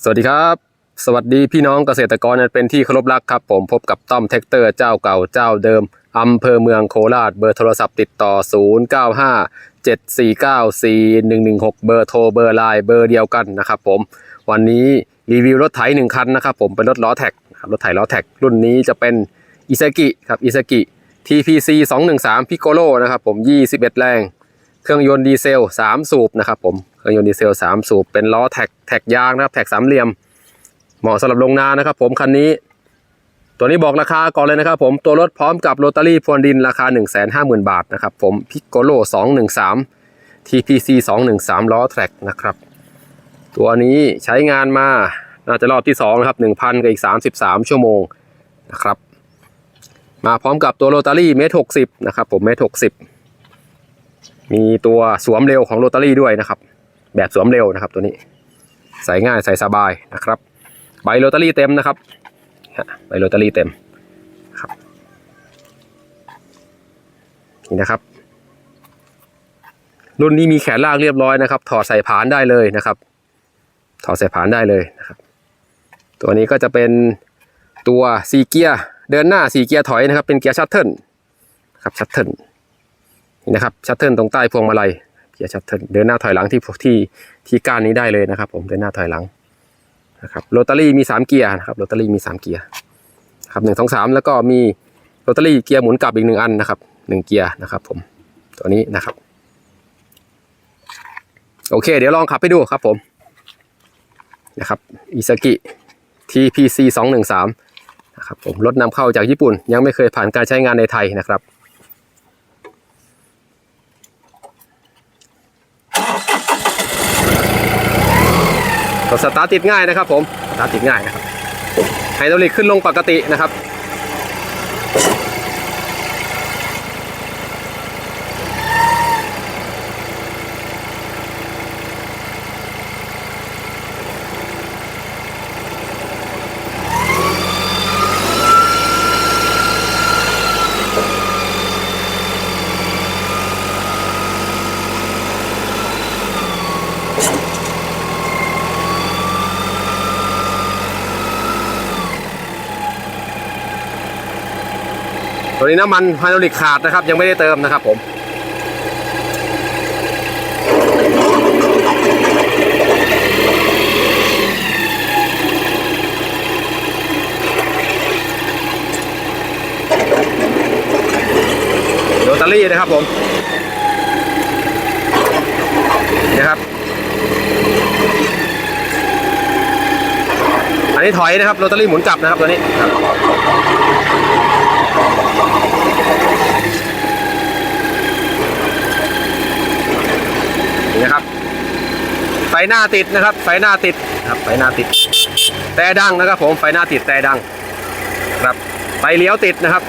สวัสดีครับ สวัสดีพี่น้องเกษตรกรเป็นที่เคารพรักครับ ผมพบกับต้อมแท็กเตอร์เจ้าเก่าเจ้าเดิมอำเภอเมืองโคราชเบอร์โทรศัพท์ติดต่อ 0 9 5 7 4 9 4 1 1 6 เบอร์โทรเบอร์ไลน์เบอร์เดียวกันนะครับผมวันนี้รีวิวรถไถหนึ่งคันนะครับผมเป็นรถล้อแท็กครับรถไถล้อแท็กรุ่นนี้จะเป็นอิซากิครับอิซากิ TPC 213 Piccolo นะครับผม 21 แรง เครื่องยนต์ดีเซล 3 สูบนะครับผม เครื่องยนต์ดีเซล 3 สูบเป็นล้อแท็กแท็กยางนะครับแท็กสามเหลี่ยม เหมาะสำหรับลงนานะครับ ผมคันนี้ ตัวนี้บอกราคาก่อนเลยนะครับ ผมตัวรถพร้อมกับโรตารี่พรวนดินราคา 150,000 บาทนะครับผม Piccolo 213 TPC 213 ล้อแท็กนะครับ ตัวนี้ใช้งานมาน่าจะรอบที่2นะครับ1,000กับอีก 33 ชั่วโมงนะครับ มาพร้อมกับตัวโรตารี่เมตร60นะครับผมเมตร60มีตัวสวมเร็วของโรตารี่ด้วยนะครับ แบบสวมเร็วนะครับ ตัวนี้ใส่ง่ายใส่สบายนะครับ ใบโรตารี่เต็มนะครับใบโรตารี่เต็มครับนี่นะครับ รุ่นนี้มีแขนลากเรียบร้อยนะครับ ถอดใส่ผานได้เลยนะครับ ถอดใส่ผานได้เลยนะครับ ตัวนี้ก็จะเป็นตัวซีเกียร์เดินหน้าสีเกียร์ถอยนะครับ เป็นเกียร์ชัตเทิลครับชัตเทิลนี่นะครับชัตเทิลตรงใต้พวงมาลัย เกียร์ชัตเทิลเดินหน้าถอยหลังที่ที่ที่ก้านนี้ได้เลยนะครับ ผมเดินหน้าถอยหลังนะครับโรตารี่มีสามเกียร์นะครับโรตารี่มีสามเกียร์ครับหนึ่งสองสามแล้วก็มีโรตารี่เกียร์หมุนกลับอีกหนึ่งอันนะครับหนึ่งเกียร์นะครับ ผมตัวนี้นะครับ โอเค เดี๋ยวลองขับไปดูครับผมนะครับอิซากิ TPC 2 1 3นะครับผมรถนำเข้าจากญี่ปุ่น ยังไม่เคยผ่านการใช้งานในไทยนะครับ สตาร์ทติดง่ายนะครับผมสตาร์ทติดง่ายนะครับไฮดรอลิกขึ้นลงปกตินะครับ ตัวนี้น้ำมันไฮดรอลิกขาดนะครับ ยังไม่ได้เติมนะครับผมโรตารี่นะครับผมนะครับ อันนี้ถอยนะครับโรตารี่หมุนกลับนะครับตัวนี้นะครับ ไฟหน้าติดนะครับไฟหน้าติดครับไฟหน้าติด แต่ดังนะครับ ผมไฟหน้าติดแต่ดังครับไฟเลี้ยวติดนะครับ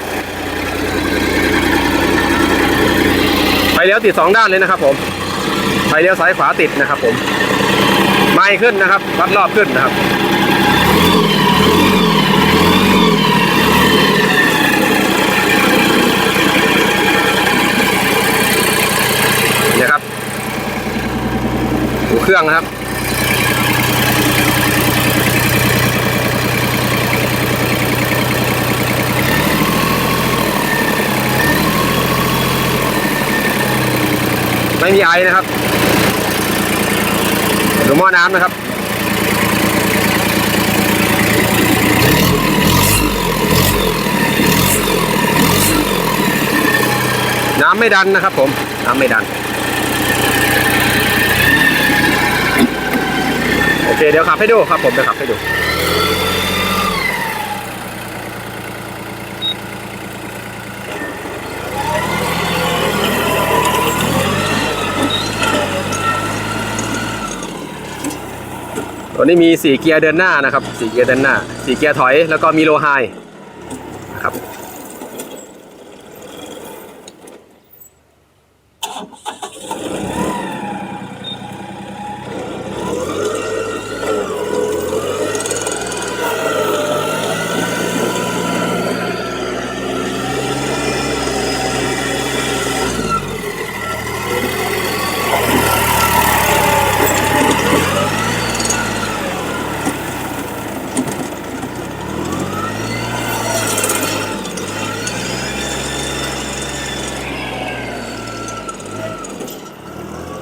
ไฟเลี้ยวติดสองด้านเลยนะครับ ผมไฟเลี้ยวซ้ายขวาติดนะครับ ผมไม่ขึ้นนะครับวัดรอบขึ้นนะครับ นี่นะครับดูเค รื่องนะครับไม่มีไอนะครับดูหม้อน้ำนะครับน้ำไม่ดันนะครับผม น้ำไม่ดัน โอ เคเดี๋ยวขับให้ดูครับผมเดี๋ยวขับให้ดูตัวนี้มีสี่เกียร์เดินหน้านะครับสี่เกียร์เดินหน้าสี่เกียร์ถอย แล้วก็มีโลไฮครับ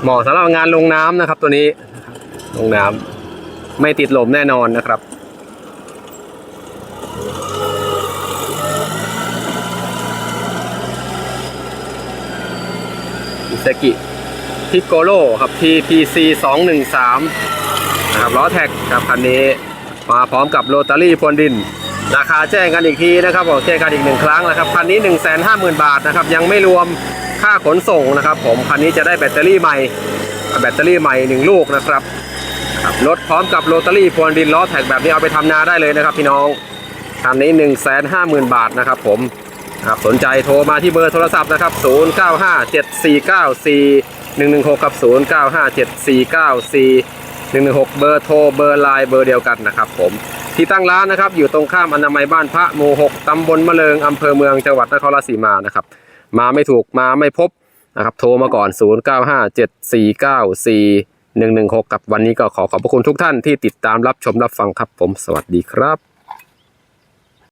เหมาะสำหรับงานลงน้ำนะครับ ตัวนี้ลงน้ำไม่ติดลมแน่นอนนะครับ อิซากิพิโกโลครับ TPC 213นะครับล้อแท็กครับคันนี้มาพร้อมกับโรตารี่พรวนดิน ราคาแจ้งกันอีกทีนะครับบอแจ้งกันอีกหนึ่งครั้งนะครับคันนี้ 1 5 0 0 0 0 บาทนะครับ ยังไม่รวม ค่าขนส่งนะครับ ผมคันนี้จะได้แบตเตอรี่ใหม่ แบตเตอรี่ใหม่1ลูกนะครับรถพร้อมกับโรตารี่พรวนดินล้อแท็กแบบนี้เอาไปทำนาได้เลยนะครับ พี่น้องคันนี้1 5 0 0 0 0 บาทนะครับ ผมครับสนใจโทรมาที่เบอร์โทรศัพท์นะครับ 0957494116 กับ 0957494116 เบอร์โทรเบอร์ไลน์เบอร์เดียวกันนะครับผมที่ตั้งร้านนะครับอยู่ตรงข้ามอนามัยบ้านพระหมู่6ตำบลมะเริงอำเภอเมืองจังหวัดนครราชสีมานะครับ มาไม่ถูกมาไม่พบนะครับโทรมาก่อน 0957494116 กับวันนี้ก็ขอขอบพระคุณทุกท่านที่ติดตามรับชมรับฟังครับผมสวัสดีครับ